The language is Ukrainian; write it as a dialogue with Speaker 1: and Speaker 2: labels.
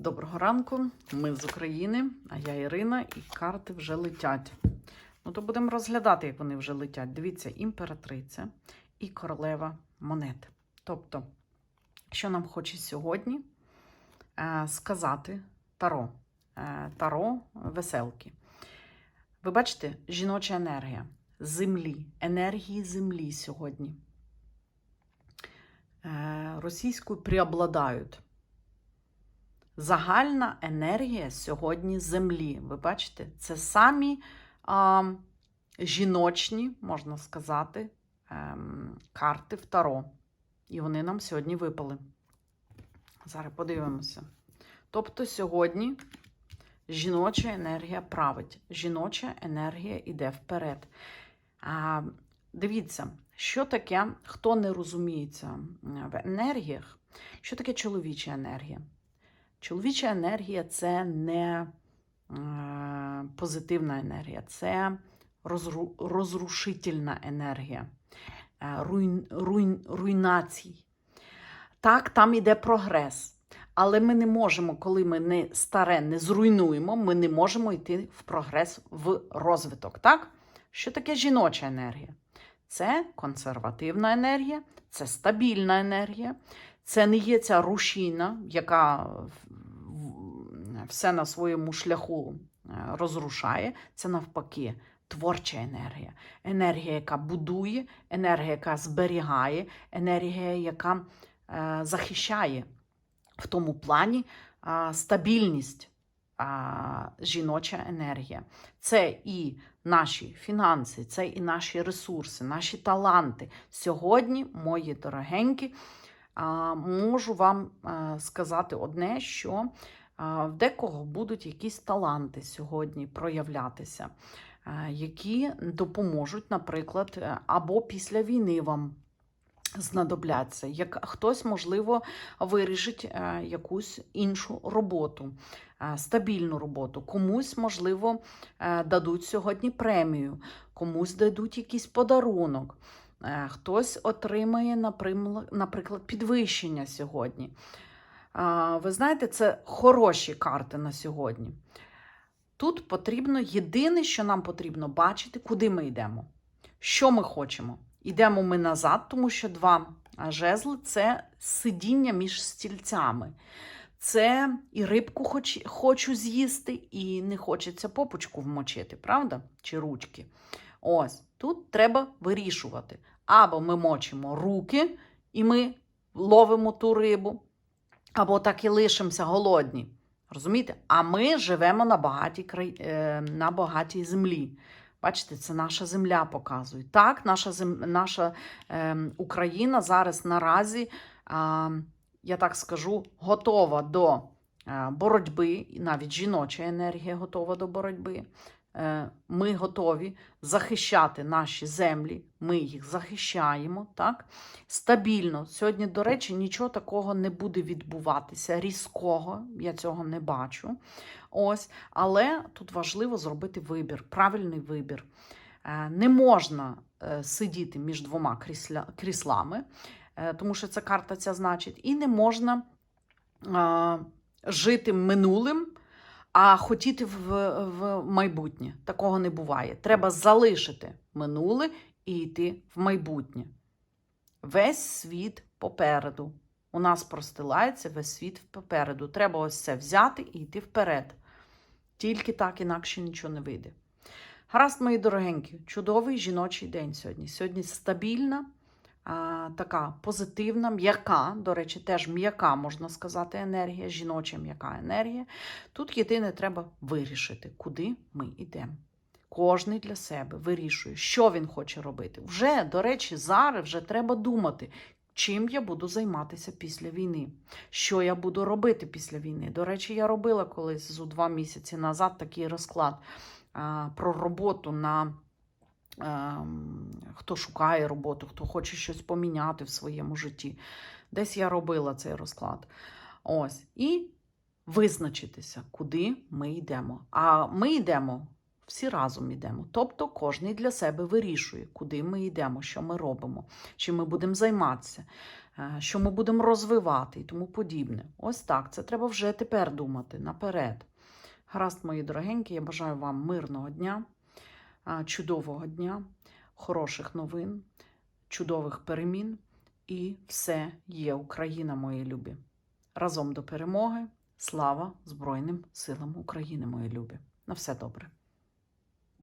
Speaker 1: Доброго ранку, ми з України, а я Ірина, і карти вже летять. Ну, то будемо розглядати, як вони вже летять. Дивіться, імператриця і королева монет. Тобто, що нам хоче сьогодні е, сказати Таро. Е, таро веселки. Ви бачите, жіноча енергія землі, енергії землі сьогодні. Е, російською преобладають. Загальна енергія сьогодні землі. Ви бачите, це самі а, жіночні, можна сказати, ем, карти в Таро. І вони нам сьогодні випали. Зараз подивимося. Тобто сьогодні жіноча енергія править, жіноча енергія йде вперед. А, Дивіться, що таке, хто не розуміється в енергіях, що таке чоловіча енергія? Чоловіча енергія це не е, позитивна енергія, це розру, розрушительна енергія, е, руйн, руйн, руйнацій. Так, там йде прогрес. Але ми не можемо, коли ми не старе не зруйнуємо, ми не можемо йти в прогрес в розвиток. Так? Що таке жіноча енергія? Це консервативна енергія, це стабільна енергія, це не є ця рушійна, яка все на своєму шляху е, розрушає. Це навпаки творча енергія. Енергія, яка будує, енергія, яка зберігає, енергія, яка е, захищає в тому плані е, стабільність. Жіноча енергія. Це і наші фінанси, це і наші ресурси, наші таланти. Сьогодні, мої дорогенькі, можу вам сказати одне, що в декого будуть якісь таланти сьогодні проявлятися, які допоможуть, наприклад, е, або після війни вам. Знадобляться. Як хтось, можливо, вирішить е, якусь іншу роботу, е, стабільну роботу. Комусь, можливо, дадуть сьогодні премію, комусь дадуть якийсь подарунок. Хтось отримає, наприклад, підвищення сьогодні. Ви знаєте, це хороші карти на сьогодні. Тут потрібно єдине, що нам потрібно бачити, куди ми йдемо. Що ми хочемо? Йдемо ми назад, тому що два жезли це сидіння між стільцями. Це і рибку хоч, хочу з'їсти, і не хочеться попочку вмочити, правда? Чи ручки. Ось, тут треба вирішувати. Або ми мочимо руки, і ми ловимо ту рибу, або так і лишимося голодні. Розумієте? А ми живемо на багатій край... Е, на багатій землі. Бачите, це наша земля показує. Так, наша зем... наша е, Україна зараз наразі, е, я так скажу, готова до е, боротьби, навіть жіноча енергія готова до боротьби. Е, ми готові захищати наші землі, ми їх захищаємо так? стабільно. Сьогодні, до речі, нічого такого не буде відбуватися. Різкого, я цього не бачу. Ось, Але тут важливо зробити вибір, правильний вибір. Е, не можна е, сидіти між двома кріслами, тому що ця карта ця значить, і не можна жити минулим а хотіти в, в майбутнє. Такого не буває. Треба залишити минуле і йти в майбутнє. Весь світ попереду. У нас простилається весь світ попереду. Треба ось це взяти і йти вперед. Тільки так, інакше нічого не вийде. Гаразд, мої дорогенькі, чудовий жіночий день сьогодні. Сьогодні стабільна така позитивна, м'яка, до речі, теж м'яка, можна сказати, енергія, жіноча м'яка енергія. Тут єдине треба вирішити, куди ми йдемо. Кожний для себе вирішує, що він хоче робити. Вже, до речі, зараз вже треба думати, чим я буду займатися після війни. Що я буду робити після війни. До речі, я робила колись зу два місяці назад такий розклад а, про роботу на. Ем, хто шукає роботу, хто хоче щось поміняти в своєму житті. Десь я робила цей розклад. Ось. І визначитися, куди ми йдемо. А ми йдемо Всі разом йдемо. Тобто кожний для себе вирішує, куди ми йдемо, що ми робимо, чим ми будемо займатися, е, що ми будемо розвивати і тому подібне. Ось так. Це треба вже тепер думати наперед. Гаразд, мої дорогенькі, я бажаю вам мирного дня, чудового дня, хороших новин, чудових перемін. І все є Україна, мої любі. Разом до перемоги. Слава Збройним силам України, мої любі. На все добре.